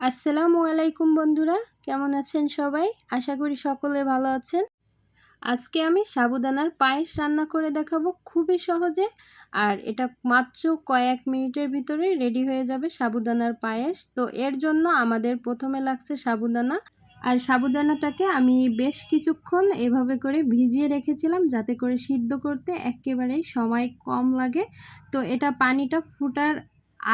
আসসালামু আলাইকুম বন্ধুরা, কেমন আছেন সবাই? আশা করি সকলে ভালো আছেন। আজকে আমি সাবুদানার পায়েস রান্না করে দেখাবো খুবই সহজে, আর এটা মাত্র কয়েক মিনিটের ভিতরে রেডি হয়ে যাবে সাবুদানার পায়েস। তো এর জন্য আমাদের প্রথমে লাগছে সাবুদানা, আর সাবুদানাটাকে আমি বেশ কিছুক্ষণ এভাবে করে ভিজিয়ে রেখেছিলাম যাতে করে সিদ্ধ করতে একেবারেই সময় কম লাগে। তো এটা পানিটা ফুটার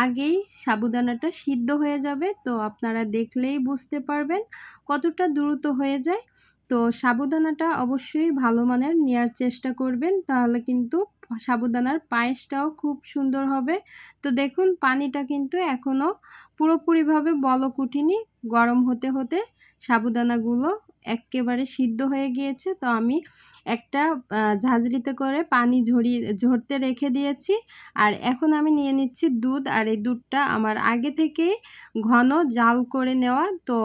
আগেই সাবুদানাটা সিদ্ধ হয়ে যাবে। তো আপনারা দেখলেই বুঝতে পারবেন কতটা দ্রুত হয়ে যায়। তো সাবুদানাটা অবশ্যই ভালো মানের নেওয়ার চেষ্টা করবেন। তাহলে কিন্তু সাবুদানার পায়েসটাও খুব সুন্দর হবে। তো দেখুন, পানিটা কিন্তু এখনও পুরোপুরিভাবে বলক উঠিনি। গরম হতে হতে সাবুদানাগুলো একেবারে সিদ্ধ হয়ে গিয়েছে। তো আমি একটা ঝাঁঝরিতে করে পানি ঝরিয়ে, ঝরতে রেখে দিয়েছি। আর এখন আমি নিয়ে নিচ্ছি দুধ। আর এই দুধটা আমার আগে থেকেই ঘন জাল করে নেওয়া। তো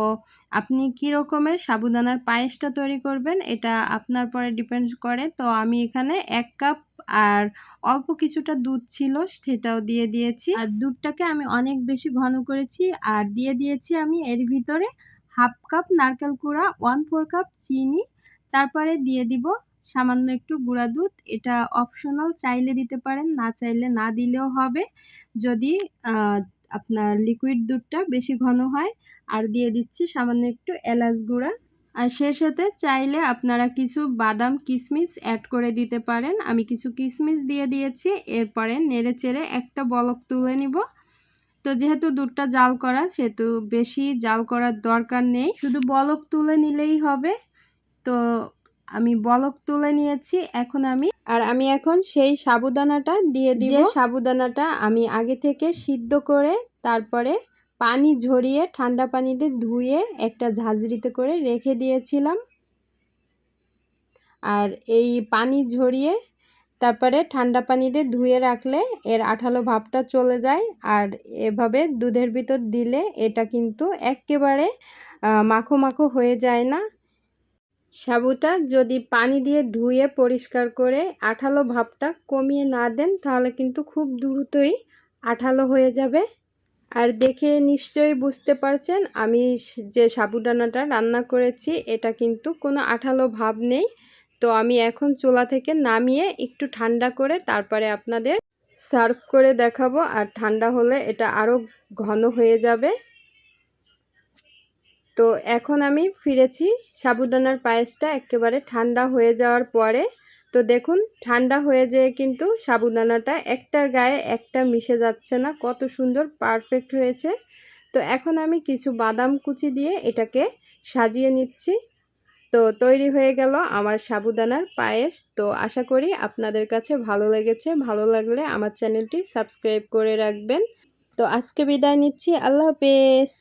আপনি কী রকমের সাবুদানার পায়েসটা তৈরি করবেন, এটা আপনার পরে ডিপেন্ড করে। তো আমি এখানে এক কাপ আর অল্প কিছুটা দুধ ছিল, সেটাও দিয়ে দিয়েছি। আর দুধটাকে আমি অনেক বেশি ঘন করেছি। আর দিয়ে দিয়েছি আমি এর ভিতরে হাফ কাপ নারকেল কুড়া ওয়ান ফোর কাপ চিনি, তারপরে দিয়ে দিব সামান্য একটু গুঁড়া দুধ। এটা অপশনাল চাইলে দিতে পারেন, না চাইলে না দিলেও হবে। যদি আপনার লিকুইড দুধটা বেশি ঘন হয়, আর দিয়ে দিচ্ছি সামান্য একটু এলাচ গুঁড়া। আর সে সাথে চাইলে আপনারা কিছু বাদাম কিশমিশ অ্যাড করে দিতে পারেন। আমি কিছু কিশমিশ দিয়ে দিয়েছি, এরপরে নেড়ে চেড়ে একটা বলক তুলে নিব। তো যেহেতু দুধটা জাল করা সেহেতু বেশি জাল করার দরকার নেই। শুধু বলক তুলে নিলেই হবে। তো আমি বলক তুলে নিয়েছি এখন আমি আর আমি এখন সেই সাবুদানাটা দিয়ে দিয়ে সাবুদানাটা আমি আগে থেকে সিদ্ধ করে তারপরে পানি ঝরিয়ে ঠান্ডা পানিতে ধুয়ে একটা ঝাঁঝরিতে করে রেখে দিয়েছিলাম। আর এই পানি ঝরিয়ে তারপরে ঠান্ডা পানিতে ধুয়ে রাখলে এর আঠালো ভাবটা চলে যায়। আর এভাবে দুধের ভিতর দিলে এটা কিন্তু একেবারে মাখো মাখো হয়ে যায় না। সাবুটা যদি পানি দিয়ে ধুয়ে পরিষ্কার করে আঠালো ভাবটা কমিয়ে না দেন, তাহলে কিন্তু খুব দ্রুতই আঠালো হয়ে যাবে। আর দেখে নিশ্চয়ই বুঝতে পারছেন, আমি যে সাবুদানাটা রান্না করেছি, এটা কিন্তু কোনো আঠালো ভাব নেই। তো আমি এখন চোলা থেকে নামিয়ে একটু ঠান্ডা করে তারপরে আপনাদের সার্ভ করে দেখাবো। আর ঠান্ডা হলে এটা আরও ঘন হয়ে যাবে। তো এখন আমি ফিরেছি সাবুদানার পায়েসটা একেবারে ঠান্ডা হয়ে যাওয়ার পরে। তো দেখুন, ঠান্ডা হয়ে যেয়ে কিন্তু সাবুদানাটা একটার গায়ে একটা মিশে যাচ্ছে না। কত সুন্দর পারফেক্ট হয়েছে। তো এখন আমি কিছু বাদাম কুচি দিয়ে এটাকে সাজিয়ে নিচ্ছি। তো তৈরি হয়ে গেল আমার সাবুদানার পায়েস। তো আশা করি আপনাদের কাছে ভালো লেগেছে। ভালো লাগলে আমার চ্যানেলটি সাবস্ক্রাইব করে রাখবেন। তো আজকে বিদায় নিচ্ছি। আল্লাহ হাফেজ।